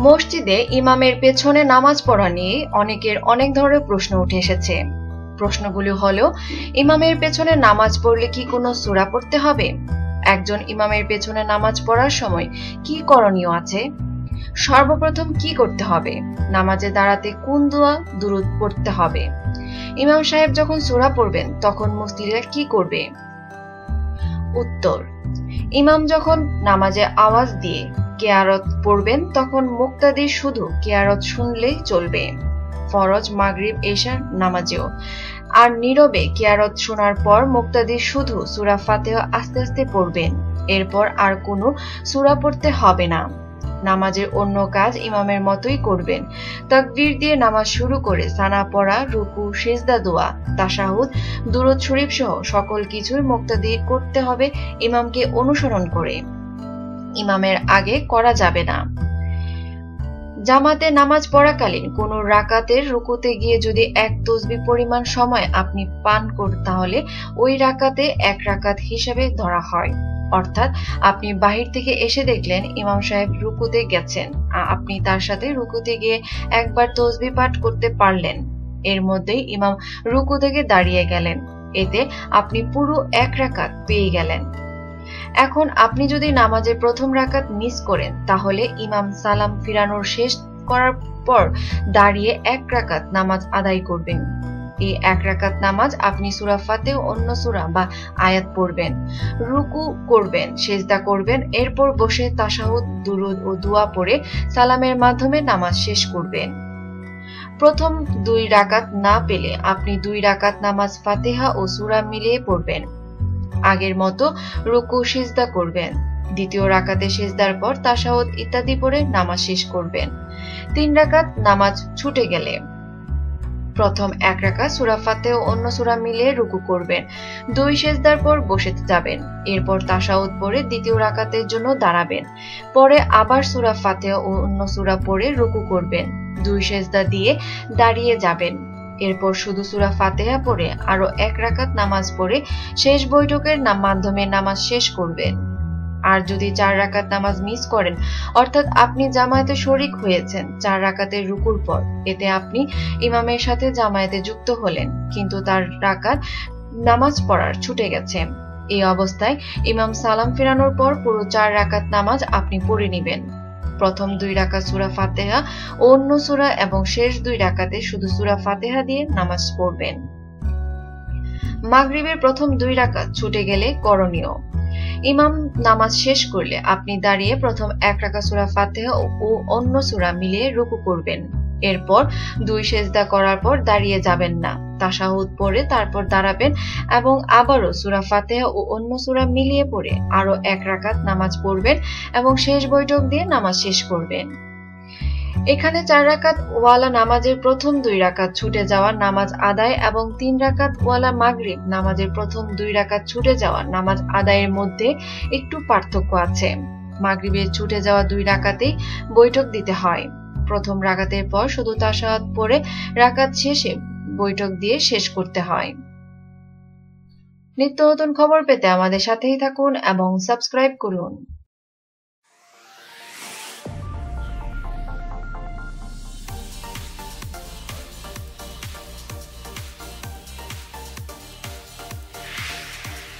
মসজিদে ইমামের পেছনে নামাজ পড়া নিয়ে অনেকের অনেক ধরনের প্রশ্ন উঠে এসেছে। প্রশ্নগুলি হলো, ইমামের পেছনে নামাজ পড়লে কি কোনো সুরা পড়তে হবে? একজন ইমামের পেছনে নামাজ পড়ার সময় কি করণীয় আছে? সর্বপ্রথম কি করতে হবে? নামাজে দাঁড়াতে কোন দোয়া দুরুদ পড়তে হবে? ইমাম সাহেব যখন সুরা পড়বেন, তখন মুসলিরা কি করবে? উত্তর, ইমাম যখন নামাজে আওয়াজ দিয়ে কেয়ারত পড়বেন, তখন মুক্তাদি শুধু কেয়ারত শুনলেই চলবে। ফরজ, মাগরিব, এশার নামাজেও। আর নীরবে কেয়ারত শোনার পর মুক্তাদি শুধু সুরা ফাতেহ আস্তে আস্তে পড়বেন। এরপর আর কোনো সুরা পড়তে হবে না। নামাজের অন্য কাজ ইমামের মতোই করবেন। তাকবীর দিয়ে নামাজ শুরু করে সানা পড়া, রুকু, সেজদা, দোয়া, তাশাহুদ, দুরুদ শরীফ সহ সকল কিছুই মুক্তাদি করতে হবে ইমামকে অনুসরণ করে। ইমামের আগে করা যাবে না। জামাতে নামাজ পড়াকালীন কোন রাকাতের রুকুতে গিয়ে যদি এক তসবি পরিমাণ সময় আপনি পান কর তাহলে ওই রাকাতে এক রাকাত হিসাবে ধরা হয়। অর্থাৎ আপনি বাহির থেকে এসে দেখলেন ইমাম সাহেব রুকুতে গেছেন। আপনি তার সাথে রুকুতে গিয়ে একবার তসবি পাঠ করতে পারলেন। এর মধ্যেই ইমাম রুকু থেকে দাঁড়িয়ে গেলেন। এতে আপনি পুরো এক রাকাত পেয়ে গেলেন। এখন আপনি যদি নামাজের প্রথম রাকাত মিস করেন, তাহলে ইমাম সালাম ফিরানোর শেষ করার পর দাঁড়িয়ে এক রাকাত নামাজ আদায় করবেন। এই এক রাকাত নামাজ আপনি সুরা ফাতে অন্য সুরা বা আয়াত পড়বেন, রুকু করবেন, সেজদা করবেন, এরপর বসে তাসাহুদ, দুরুদ ও দুয়া পড়ে সালামের মাধ্যমে নামাজ শেষ করবেন। প্রথম দুই রাকাত না পেলে আপনি দুই রাকাত নামাজ ফাতেহা ও সুরা মিলিয়ে পড়বেন। আগের মতো রুকু সিজদা করবেন। দ্বিতীয় রাকাতে সিজদার পর তাসাউদ ইত্যাদি পড়ে নামাজ শেষ করবেন। তিন রাকাত নামাজ ছুটে গেলে। প্রথম এক রাকা সুরা ফাতে অন্য সুরা মিলিয়ে রুকু করবেন। দুই সেজদার পর বসে যাবেন। এরপর তাসাউদ পরে দ্বিতীয় রাকাতের জন্য দাঁড়াবেন। পরে আবার সুরা ফাতে অন্য সুরা পরে রুকু করবেন। দুই সেজদা দিয়ে দাঁড়িয়ে যাবেন। এরপর শুধু সুরা ফাতেহা পড়ে আরও এক রাকাত নামাজ পড়ে শেষ বৈঠকের মাধ্যমে নামাজ শেষ করবেন। আর যদি চার রাকাত নামাজ মিস করেন, অর্থাৎ আপনি জামায়াতে শরিক হয়েছেন, চার রাকাতের রুকুর পর, এতে আপনি ইমামের সাথে জামায়াতে যুক্ত হলেন, কিন্তু তার রাকাত নামাজ পড়ার ছুটে গেছে। এই অবস্থায় ইমাম সালাম ফেরানোর পর পুরো চার রাকাত নামাজ আপনি পড়ে নিবেন। প্রথম দুই রাকাত সুরা ফাতেহা ও অন্য সুরা এবং শেষ দুই রাকাতে শুধু সুরা ফাতেহা দিয়ে নামাজ পড়বেন। মাগরিবের প্রথম দুই রাকাত ছুটে গেলে করণীয়। ইমাম নামাজ শেষ করলে আপনি দাঁড়িয়ে প্রথম এক রাকা সুরা ফাতেহা ও অন্য সুরা মিলিয়ে রুকু করবেন। এরপর দুই সেজদা করার পর দাঁড়িয়ে যাবেন না। তাসাহুদ পড়ে তারপর দাঁড়াবেন এবং আবারও সুরা ফাতেহা ও অন্য সুরা মিলিয়ে পড়ে আরও এক রাকাত নামাজ পড়বেন এবং শেষ বৈঠক দিয়ে নামাজ শেষ করবেন। এখানে চার রাকাত ওয়ালা নামাজের প্রথম দুই রাকাত ছুটে যাওয়া নামাজ আদায় এবং তিন রাকাত ওয়ালা মাগরিব নামাজের প্রথম দুই রাকাত ছুটে যাওয়া নামাজ আদায়ের মধ্যে একটু পার্থক্য আছে। মাগরিবের ছুটে যাওয়া দুই রাকাতেই বৈঠক দিতে হয়। প্রথম রাগাতের পর শুধু তাসাদ পরে রাকাত শেষে বৈঠক দিয়ে শেষ করতে হয়। নিত্য নতুন খবর পেতে আমাদের সাথেই থাকুন এবং সাবস্ক্রাইব করুন।